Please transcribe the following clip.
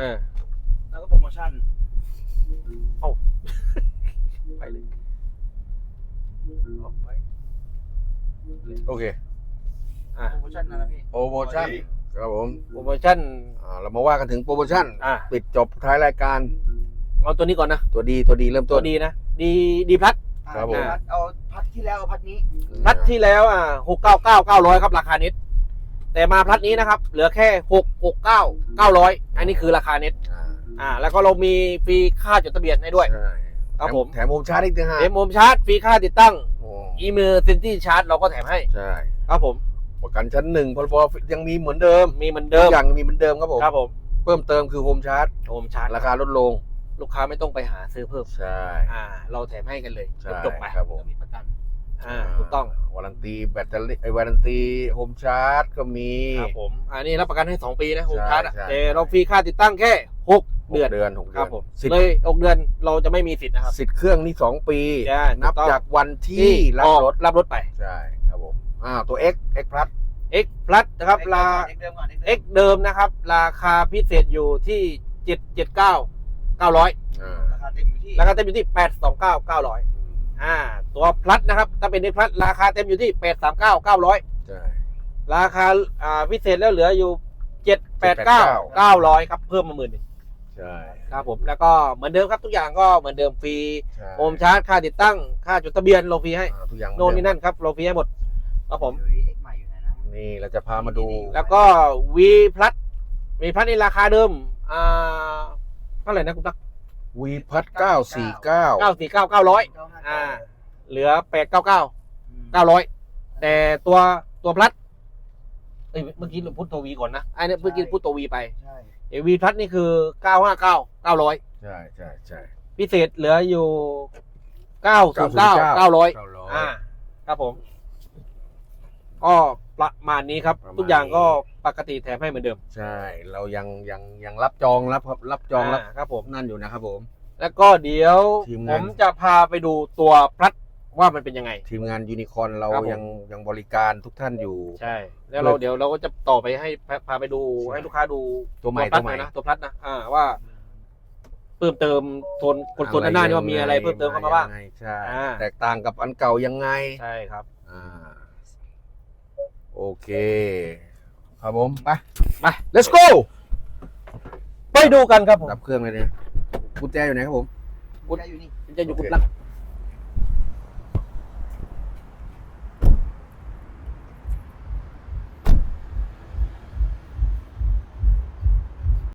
เออ แล้วก็โปรโมชั่นไปเลยออกไปโอเค อะ โปรโมชั่นนะพี่ โปรโมชั่นครับผมโปรโมชั่น อ่า เรามาว่ากันถึงโปรโมชั่น อะ ปิดจบท้ายรายการ เอาตัวนี้ก่อนนะ ตัวดีตัวดีเริ่มตัต้วน ดีนะ ดีดีพลัด ครับผมอ่าเอาพัดที่แล้วเอาพัดนี้ พลัดที่แล้วอะหกเก้าเก้าเก้าร้อยครับราคาเน็ต แต่มาพลัดนี้นะครับ เหลือแค่หกหกเก้าเก้าร้อยอันนี้คือราคาเน็ตอ่าอ่าแล้วก็เรามีฟรีค่าจดทะเบียนให้ด้วยใช่ครับผม แถมโฮมชาร์จอีกต่างหากเอ็มโมชาร์จฟรีค่าติดตั้งโอ้อีเมลเซนตี้ชาร์จเราก็แถมให้ ใช่ ครับผมประกันชั้นหนึ่งพรบยังมีเหมือนเดิม มีเหมือนทุเดิกมอย่างมีเหมือนเดิมครับผม ครับผม เพิ่มเติมคือโฮมชาร์จ โฮมชาร์จ ราคาลดลง ลูกค้าไม่ต้องไปหาซื้อเพิ่ม ใช่ อ่า เราแถมให้กันเลยใช่จบๆไปครับผมมีประกัน อ่าถูกต้องวารันตีแบตเตอรี่ไอ้วารันตีโฮมชาร์จก็มีครับผมอันนี้รับประกันให้ 2 ปีนะโฮมใช่ชาร์จอะใช่แต่เราฟรีค่าติดตั้งแค่6หกเดือนเดือนหกคเดืรัอบนผมสิทเลธิ์ย6เดือนเราจะไม่มีสิทธิ์นะครับ สิทธิ์เครื่องนี่สองปีใช่นับถูกต้องจากวันที่รับออกรถรับรถไป ใช่ครับผมอ่าตัว X X Plus X Plus นะครับราเอ็กเดิมก่อน X เดิมนะครับ ราคาพิเศษอยู่ที่779 900อ่าราคาเต็มอยู่ที่ราคาเต็มอยู่ที่829 900 อ่า ตัว Plus นะครับ ถ้าเป็น X Plus ราคาเต็มอยู่ที่839 900ใช่ ราคาอ่าพิเศษแล้วเหลืออยู่789 900ครับ เพิ่มมาหมื่นหนึ่งใช่ครับผมแล้วก็เหมือนเดิมครับทุกอย่างก็เหมือนเดิมฟรีใช่โฮมชาร์จค่าติดตั้งค่าจดทะเบียนเราฟรีให้อ่าทุกอย่างโน่นนี่นั่นครับเราฟรีให้หมดครับผมดูดิเอ็กใหม่อยู่ไหนนะนี่เราจะพามาดู แล้วก็ V plus V plus นี่ราคาเดิมอ่าเท่าไหร่นะคุณตั๊ก วีพัดเก้าสี่เก้าเก้าสี่เก้าเก้าร้อยอ่า เหลือแปดเก้าเก้าเก้าร้อยแต่ตัวตัวพลัดเอ้ยเมื่อกี้เราพูดตัววีก่อนนะไอ้เนี่ยเมื่อกี้พูดตัววีไปใช่เอวีพลัดนี่คือเก้าห้าเก้าเก้าร้อยใช่ใช่ใช่พิเศษเหลืออยู่เก้าศูนย์เก้า909เก้าร้อยเก้าร้อยอ่า ครับผมก็ ประมาณนี้ครับ ประมาณ ทุกอย่างก็นี้ปกติแถมให้เหมือนเดิมใช่ เรายังยังยังรับจองรับรับจองรับาครับผม นั่นอยู่นะครับผม แล้วก็เดี๋ยวทีมผงาน มจะพาไปดูตัวพลัดว่ามันเป็นยังไง ทีมงานยูนิคอนเราครับผม ยังยังบริการทุกท่านอยู่ ใช่ แล้วเราเดี๋ยวเราก็จะต่อไปให้พาพาไปดูใช่ให้ลูกค้าดูตัวใหม่พลัดตัวใหม่น่อยนะตัวพลัดนะอ่าว่า เพิ่มเติมโซนคนโซนด้านหน้านี่ว่ามีอะไรเพิ่มเติมเข้ามาบ้าง ยังไใช่อ่า แตกต่างกับอันเก่ายังไง ใช่ครับอ่า โอเค ครับผมไปไป let's go ไปดูกันครับผมดับเครื่องเลยเนี่ยกุญแจอยู่ไหนครับผมกุญแจอยู่นี่จะอยู่กุดลัก